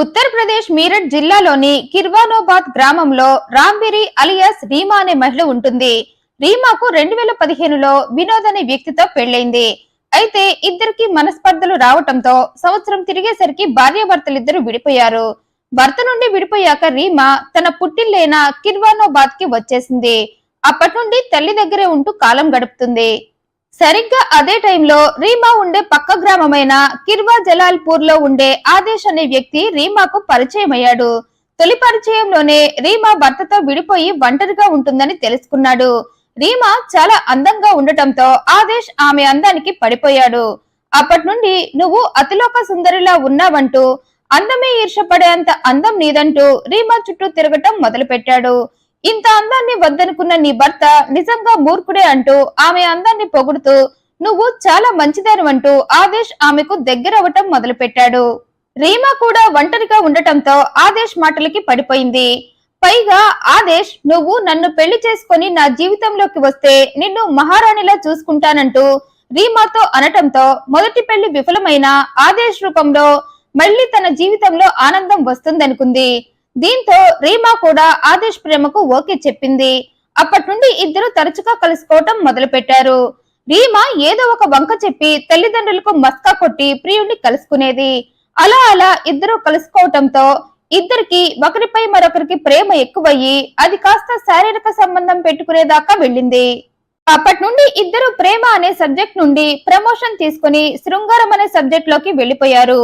ఉత్తరప్రదేశ్ మీరట్ జిల్లాలోని కిర్వానోబాద్ గ్రామంలో రాంబిరి అలియాస్ రీమా అనే మహిళ ఉంటుంది. రీమాకు రెండు వేల పదిహేనులో వినోద్ అనే వ్యక్తితో పెళ్ళైంది అయితే ఇద్దరికి మనస్పర్ధలు రావటంతో సంవత్సరం తిరిగేసరికి భార్యాభర్తలిద్దరూ విడిపోయారు. భర్త నుండి విడిపోయాక రీమా తన పుట్టిల్లైన కిర్వానోబాద్కి వచ్చేసింది. అప్పటి నుండి తల్లి దగ్గరే ఉంటూ కాలం గడుపుతుంది. సరిగ్గా అదే టైంలో రీమా ఉండే పక్క గ్రామమైన కిర్వా జలాల్పూర్లో ఉండే ఆదేశ్ అనే వ్యక్తి రీమాకు పరిచయం అయ్యాడు తొలి పరిచయంలోనే రీమా భర్తతో విడిపోయి ఒంటరిగా ఉంటుందని తెలుసుకున్నాడు. రీమా చాలా అందంగా ఉండటంతో ఆదేశ్ ఆమె అందానికి పడిపోయాడు. అప్పటి నుండి నువ్వు అతిలోక సుందరిలా ఉన్నావంటూ అందమే ఈర్షపడేంత అందం నీదంటూ రీమా చుట్టూ తిరగటం మొదలుపెట్టాడు. ఇంత అందాన్ని వద్దనుకున్న నీ భర్త నిజంగా మూర్ఖుడే అంటూ ఆమె అందాన్ని పొగుడుతూ నువ్వు చాలా మంచిదానివంటూ ఆదేశ్ ఆమెకు దగ్గరవటం మొదలుపెట్టాడు. రీమా కూడా ఒంటరిగా ఉండటంతో ఆదేశ్ మాటలకి పడిపోయింది. పైగా ఆదేశ్ నువ్వు నన్ను పెళ్ళి చేసుకొని నా జీవితంలోకి వస్తే నిన్ను మహారాణిలా చూసుకుంటానంటూ రీమాతో అనటంతో మొదటి పెళ్ళి విఫలమైన ఆదేశ్ రూపంలో మళ్ళీ తన జీవితంలో ఆనందం వస్తుందనుకుంది. దీంతో రీమా కూడా ఆదేశ్ ప్రేమకు ఓకే చెప్పింది. అప్పటి నుండి ఇద్దరు తరచుగా కలుసుకోవటం మొదలు పెట్టారు రీమా ఏదో ఒక వంక చెప్పి తల్లిదండ్రులకు మస్కా కొట్టి ప్రియుడిని కలుసుకునేది. అలా అలా ఇద్దరు కలుసుకోవటంతో ఇద్దరికి ఒకరిపై మరొకరికి ప్రేమ ఎక్కువయ్యి అది కాస్త శారీరక సంబంధం పెట్టుకునేదాకా వెళ్ళింది. అప్పటి నుండి ఇద్దరు ప్రేమ అనే సబ్జెక్ట్ నుండి ప్రమోషన్ తీసుకుని శృంగారం అనే సబ్జెక్ట్లోకి వెళ్ళిపోయారు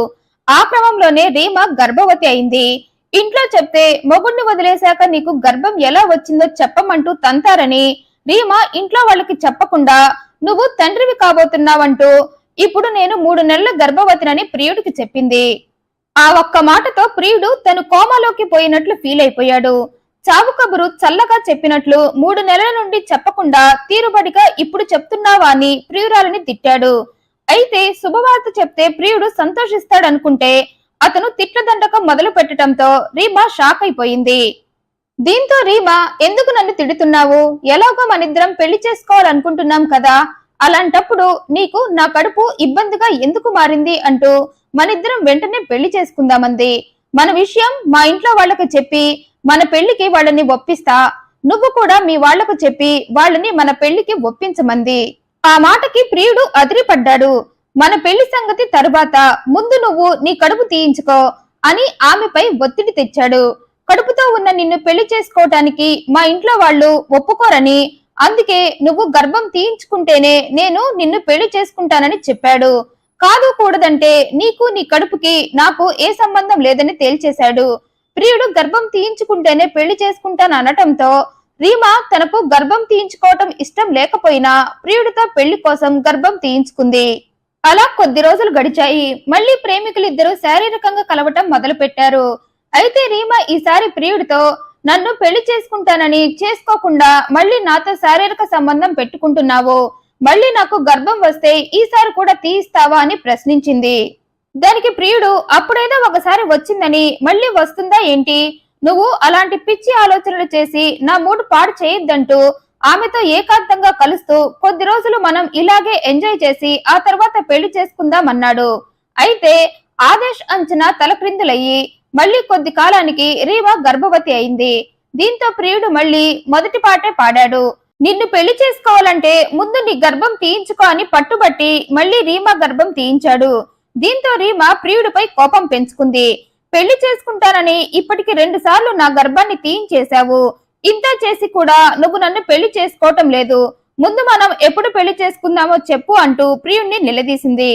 ఆ క్రమంలోనే రీమా గర్భవతి అయింది. ఇంట్లో చెప్తే మొగుడిని వదిలేశాక నీకు గర్భం ఎలా వచ్చిందో చెప్పమంటూ తంతారని రీమా ఇంట్లో వాళ్ళకి చెప్పకుండా నువ్వు తండ్రివి కాబోతున్నావంటూ ఇప్పుడు నేను మూడు నెలల గర్భవతినని ప్రియుడికి చెప్పింది. ఆ ఒక్క మాటతో ప్రియుడు తను కోమాలోకి పోయినట్లు ఫీల్ అయిపోయాడు. చావు కబురు చల్లగా చెప్పినట్లు మూడు నెలల నుండి చెప్పకుండా తీరుబడిగా ఇప్పుడు చెప్తున్నావా అని ప్రియురాలని తిట్టాడు. అయితే శుభవార్త చెప్తే ప్రియుడు సంతోషిస్తాడనుకుంటే అతను తిట్ల దండకం మొదలు పెట్టడంతో రీమా షాక్ అయిపోయింది. దీంతో రీమా ఎందుకు నన్ను తిడుతున్నావు? ఎలాగో మనిద్దరం పెళ్ళి చేసుకోవాలనుకుంటున్నాం కదా. అలాంటప్పుడు నీకు నా కడుపు ఇబ్బందిగా ఎందుకు మారింది? అంటూ మనిద్దరం వెంటనే పెళ్ళి చేసుకుందామంది. మన విషయం మా ఇంట్లో వాళ్ళకి చెప్పి మన పెళ్ళికి వాళ్ళని ఒప్పిస్తా. నువ్వు కూడా మీ వాళ్ళకు చెప్పి వాళ్ళని మన పెళ్ళికి ఒప్పించమంది. ఆ మాటకి ప్రియుడు అదిరిపడ్డాడు. మన పెళ్ళి సంగతి తరువాత ముందు నువ్వు నీ కడుపు తీయించుకో అని ఆమెపై ఒత్తిడి తెచ్చాడు. కడుపుతో ఉన్న నిన్ను పెళ్ళి చేసుకోవటానికి మా ఇంట్లో వాళ్ళు ఒప్పుకోరని అందుకే నువ్వు గర్భం తీయించుకుంటేనే నేను నిన్ను పెళ్ళి చేసుకుంటానని చెప్పాడు. కాదు కూడదంటే నీకు నీ కడుపుకి నాకు ఏ సంబంధం లేదని తేల్చేశాడు. ప్రియుడు గర్భం తీయించుకుంటేనే పెళ్ళి చేసుకుంటాను అనటంతో రీమా తనకు గర్భం తీయించుకోవటం ఇష్టం లేకపోయినా ప్రియుడితో పెళ్ళి కోసం గర్భం తీయించుకుంది. అలా కొద్ది రోజులు గడిచాయి. మళ్ళీ ప్రేమికులిద్దరూ శారీరకంగా కలవటం మొదలు పెట్టారు అయితే రీమా ఈసారి ప్రియుడితో నన్ను పెళ్ళి చేసుకుంటానని చేసుకోకుండా మళ్ళీ నాతో శారీరక సంబంధం పెట్టుకుంటున్నావు. మళ్ళీ నాకు గర్భం వస్తే ఈసారి కూడా తీయిస్తావా? అని ప్రశ్నించింది. దానికి ప్రియుడు అప్పుడేదో ఒకసారి వచ్చిందని మళ్ళీ వస్తుందా ఏంటి? నువ్వు అలాంటి పిచ్చి ఆలోచనలు చేసి నా మూడు పాడు చేయొద్దంటూ ఆమెతో ఏకాంతంగా కలుస్తూ కొద్ది రోజులు మనం ఇలాగే ఎంజాయ్ చేసి ఆ తర్వాత పెళ్ళి చేసుకుందామన్నాడు. అయితే ఆదేశ్ అంచనా తలక్రిందులయ్యి మళ్ళీ కొద్ది కాలానికి రీవా గర్భవతి అయింది. దీంతో ప్రియుడు మళ్ళీ మొదటి పాటే పాడాడు. నిన్ను పెళ్ళి చేసుకోవాలంటే ముందు నీ గర్భం తీయించుకో అని పట్టుబట్టి మళ్ళీ రీమా గర్భం తీయించాడు. దీంతో రీమా ప్రియుడిపై కోపం పెంచుకుంది. పెళ్ళి చేసుకుంటానని ఇప్పటికి రెండు సార్లు నా గర్భాన్ని తీయించేశావు. ఇంత చేసి కూడా నువ్వు నన్ను పెళ్ళి చేసుకోవటం లేదు. ముందు మనం ఎప్పుడు పెళ్ళి చేసుకుందామో చెప్పు అంటూ ప్రియుణ్ణి నిలదీసింది.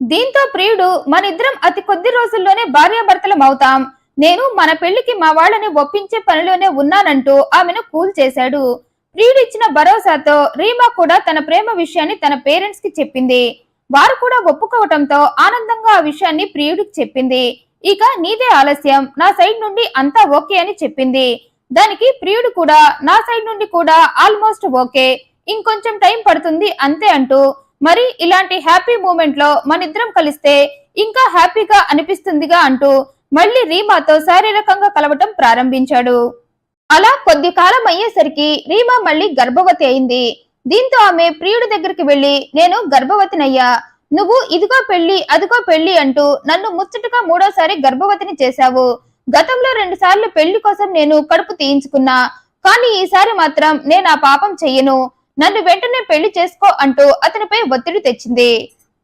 దీంతో ప్రియుడు మనిద్దరం అతి కొద్ది రోజుల్లోనే భార్యాభర్తలం అవుతాం. నేను మన పెళ్ళికి మా వాళ్ళని ఒప్పించే పనిలోనే ఉన్నానంటూ ఆమెను కూల్ చేశాడు. ప్రియుడు ఇచ్చిన భరోసాతో రీమా కూడా తన ప్రేమ విషయాన్ని తన పేరెంట్స్కి చెప్పింది. వారు కూడా ఒప్పుకోవటంతో ఆనందంగా ఆ విషయాన్ని ప్రియుడికి చెప్పింది. ఇక నీదే ఆలస్యం. నా సైడ్ నుండి అంతా ఓకే అని చెప్పింది. దానికి ప్రియుడు కూడా నా సైడ్ నుండి కూడా ఆల్మోస్ట్ ఓకే. ఇంకొంచెం టైం పడుతుంది అంతే అంటూ మరి ఇలాంటి హ్యాపీ మూమెంట్లో మనిద్దరం కలిస్తే ఇంకా హ్యాపీగా అనిపిస్తుందిగా అంటూ మళ్ళీ రీమాతో శారీరకంగా కలవటం ప్రారంభించాడు. అలా కొద్ది కాలం అయ్యేసరికి రీమా మళ్ళీ గర్భవతి అయింది. దీంతో ఆమె ప్రియుడి దగ్గరికి వెళ్ళి నేను గర్భవతినయ్యా. నువ్వు ఇదిగో పెళ్ళి అదిగో పెళ్ళి అంటూ నన్ను ముచ్చటగా మూడోసారి గర్భవతిని చేశావు. గతంలో రెండు సార్లు పెళ్ళి కోసం నేను కడుపు తీయించుకున్నా కానీ ఈసారి మాత్రం నేను ఆ పాపం చెయ్యను. నన్ను వెంటనే పెళ్ళి చేసుకో అంటూ అతనిపై ఒత్తిడి తెచ్చింది.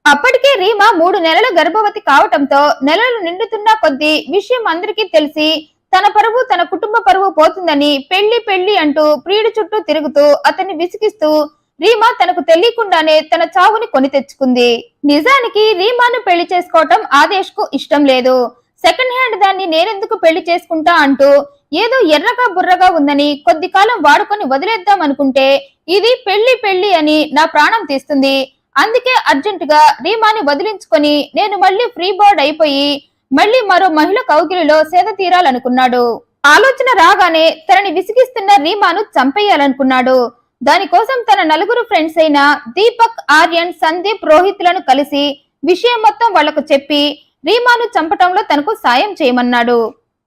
అప్పటికే రీమా మూడు నెలల గర్భవతి కావటంతో నెలలు నిండుతున్న కొద్దీ విషయం అందరికీ తెలిసి తన పరువు తన కుటుంబ పరువు పోతుందని పెళ్ళి పెళ్ళి అంటూ ప్రియుడి చుట్టూ తిరుగుతూ అతన్ని విసిగిస్తూ రీమా తనకు తెలియకుండానే తన చావుని కొని తెచ్చుకుంది. నిజానికి రీమాను పెళ్ళి చేసుకోవటం ఆదేశ్కు ఇష్టం లేదు. సెకండ్ హ్యాండ్ దాన్ని నేనెందుకు పెళ్ళి చేసుకుంటా అంటూ ఏదో ఎర్రగా బుర్రగా ఉందని కొద్ది కాలం వాడుకొని వదిలేద్దాం అనుకుంటే ఇది పెళ్ళి పెళ్ళి అని నా ప్రాణం తీస్తుంది. అందుకే అర్జెంట్గా రీమాని వదిలించుకొని నేను మళ్ళీ ఫ్రీ బర్డ్ అయిపోయి మళ్ళీ మరో మహిళ కౌగిలిలో సేద తీరాలనుకున్నాడు. ఆలోచన రాగానే తనని విసిగిస్తున్న రీమాను చంపేయాలనుకున్నాడు. దానికోసం తన నలుగురు ఫ్రెండ్స్ అయిన దీపక్ ఆర్యన్ సందీప్ రోహిత్లను కలిసి విషయం మొత్తం వాళ్ళకు చెప్పి రీమాను చంపటంలో తనకు సాయం చేయమన్నాడు.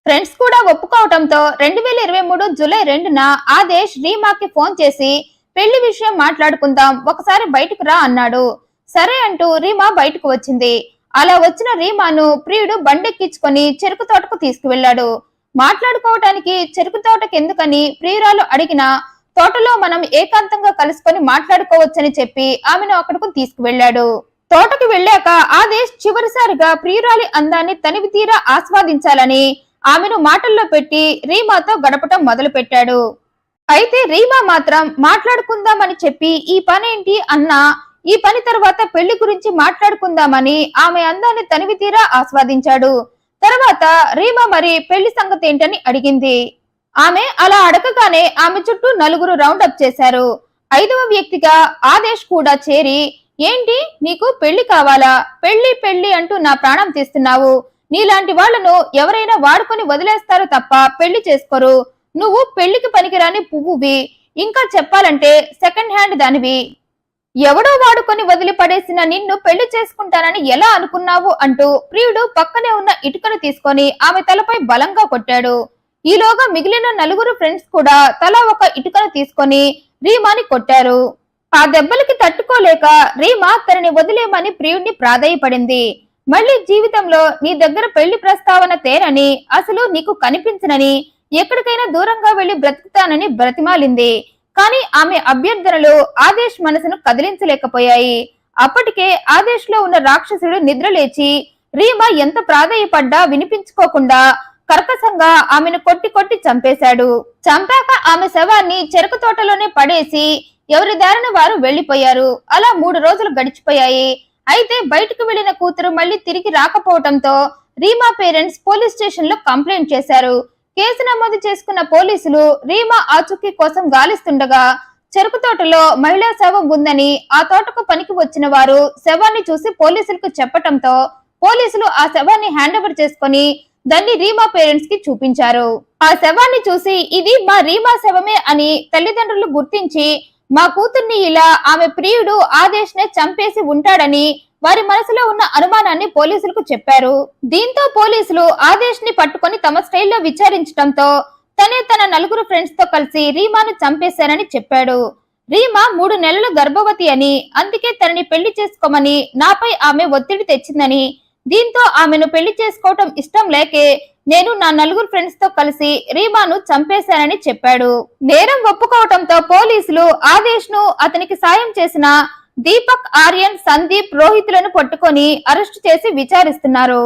ఫ్రెండ్స్ కూడా ఒప్పుకోవటంతో రెండు వేల ఇరవై మూడు జూలై రెండున ఆదేశ్ రీమాకి ఫోన్ చేసి పెళ్ళి విషయం మాట్లాడుకుందాం ఒకసారి బయటకు రా అన్నాడు. సరే అంటూ రీమా బయటకు వచ్చింది. అలా వచ్చిన రీమాను ప్రియుడు బండెక్కించుకొని చెరుకు తోటకు తీసుకువెళ్ళాడు మాట్లాడుకోవటానికి చెరుకు తోటకి ఎందుకని ప్రియురాలు అడిగిన తోటలో మనం ఏకాంతంగా కలుసుకొని మాట్లాడుకోవచ్చని చెప్పి ఆమెను అక్కడకు తీసుకువెళ్ళాడు తోటకు వెళ్ళాక ఆదేశ్ చివరిసారిగా ప్రియురాలి అందాన్ని తనివి తీరా ఆస్వాదించాలని ఆమెను మాటల్లో పెట్టి రీమాతో గడపటం మొదలు పెట్టాడు అయితే రీమా మాత్రం మాట్లాడుకుందామని చెప్పి ఈ పనేంటి అన్నా ఈ పని తర్వాత పెళ్ళి గురించి మాట్లాడుకుందామని ఆమె అందాన్ని తనివి తీరా ఆస్వాదించాడు. తర్వాత రీమా మరి పెళ్ళి సంగతి ఏంటని అడిగింది. ఆమె అలా అడగగానే ఆమె చుట్టూ నలుగురు రౌండ్ అప్ చేశారు. ఐదవ వ్యక్తిగా ఆదేశ్ కూడా చేరి ఏంటి? నీకు పెళ్ళి కావాలా? పెళ్ళి పెళ్ళి అంటూ నా ప్రాణం తీస్తున్నావు. నీలాంటి వాళ్ళను ఎవరైనా వాడుకొని వదిలేస్తారు తప్ప పెళ్ళి చేసుకోరు. నువ్వు పెళ్ళికి పనికిరాని పువ్వువి. ఇంకా చెప్పాలంటే సెకండ్ హ్యాండ్ దానివి. ఎవడో వాడుకొని వదిలి పడేసిన నిన్ను పెళ్ళి చేసుకుంటానని ఎలా అనుకున్నావు అంటూ ప్రియుడు పక్కనే ఉన్న ఇటుకను తీసుకొని ఆమె తలపై బలంగా కొట్టాడు. ఈలోగా మిగిలిన నలుగురు ఫ్రెండ్స్ కూడా తలా ఒక ఇటుకను తీసుకొని రీమాని కొట్టారు. ఆ దెబ్బలకి తట్టుకోలేక రీమా తనని వదిలేమని ప్రియుణ్ణి ప్రాధాయపడింది. మళ్ళీ జీవితంలో నీ దగ్గర పెళ్ళి ప్రస్తావన తేరని అసలు నీకు కనిపించనని ఎక్కడికైనా దూరంగా వెళ్ళి బ్రతుకుతానని బ్రతిమాలింది. కానీ ఆమె అభ్యర్థనలు ఆదేశ్ మనసును కదిలించలేకపోయాయి. అప్పటికే ఆదేశ్లో ఉన్న రాక్షసుడు నిద్రలేచి రీమా ఎంత ప్రాధాయపడ్డా వినిపించుకోకుండా కర్కశంగా ఆమెను కొట్టి కొట్టి చంపేశాడు. చంపాక ఆమె శవాన్ని చెరుకు తోటలోనే పడేసి ఎవరి దారిన వారు వెళ్ళిపోయారు అలా మూడు రోజులు గడిచిపోయాయి. అయితే బయటకు వెళ్ళిన కూతురు మళ్ళీ తిరిగి రాకపోవడంతో రీమా పేరెంట్స్ పోలీస్ స్టేషన్లో కంప్లైంట్ చేశారు. కేసు నమోదు చేసుకున్న పోలీసులు రీమా ఆచూకీ కోసం గాలిస్తుండగా చెరుకు తోటలో మహిళా శవం ఉందని ఆ తోటకు పనికి వచ్చిన వారు శవాన్ని చూసి పోలీసులకు చెప్పటంతో పోలీసులు ఆ శవాన్ని హ్యాండ్ ఓవర్ చేసుకుని దాన్ని రీమా పేరెంట్స్కి చూపించారు. ఆ శవాన్ని చూసి ఇది మా రీమా శవమే అని తల్లిదండ్రులు గుర్తించి మా కూతుర్ని ఇలా ఆమె ప్రియుడు ఆదేశ్ నే చంపేసి ఉంటాడని వారి మనసులో ఉన్న అనుమానాన్ని పోలీసులకు చెప్పారు. దీంతో పోలీసులు ఆదేశ్ని పట్టుకొని తమ స్టైల్లో విచారించడంతో తనే తన నలుగురు ఫ్రెండ్స్తో కలిసి రీమాను చంపేశారని చెప్పాడు. రీమా మూడు నెలలు గర్భవతి అని అందుకే తనని పెళ్ళి చేసుకోమని నాపై ఆమె ఒత్తిడి తెచ్చిందని దీంతో ఆమెను పెళ్ళి చేసుకోవటం ఇష్టం లేకే నేను నా నలుగురు ఫ్రెండ్స్తో కలిసి రీమాను చంపేశానని చెప్పాడు. నేరం ఒప్పుకోవటంతో పోలీసులు ఆదేశ్ను అతనికి సాయం చేసిన దీపక్ ఆర్యన్ సందీప్ రోహిత్లను పట్టుకొని అరెస్టు చేసి విచారిస్తున్నారు.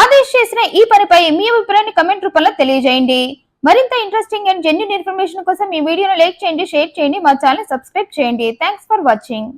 ఆదేశ్ చేసిన ఈ పనిపై మీ అభిప్రాయాన్ని కమెంట్ రూపంలో తెలియజేయండి. మరింత ఇంట్రెస్టింగ్ అండ్ జెన్యున్ ఇన్ఫర్మేషన్ కోసం ఈ వీడియోను లైక్ చేయండి షేర్ చేయండి మా ఛానల్ సబ్స్క్రైబ్ చేయండి. Thanks for watching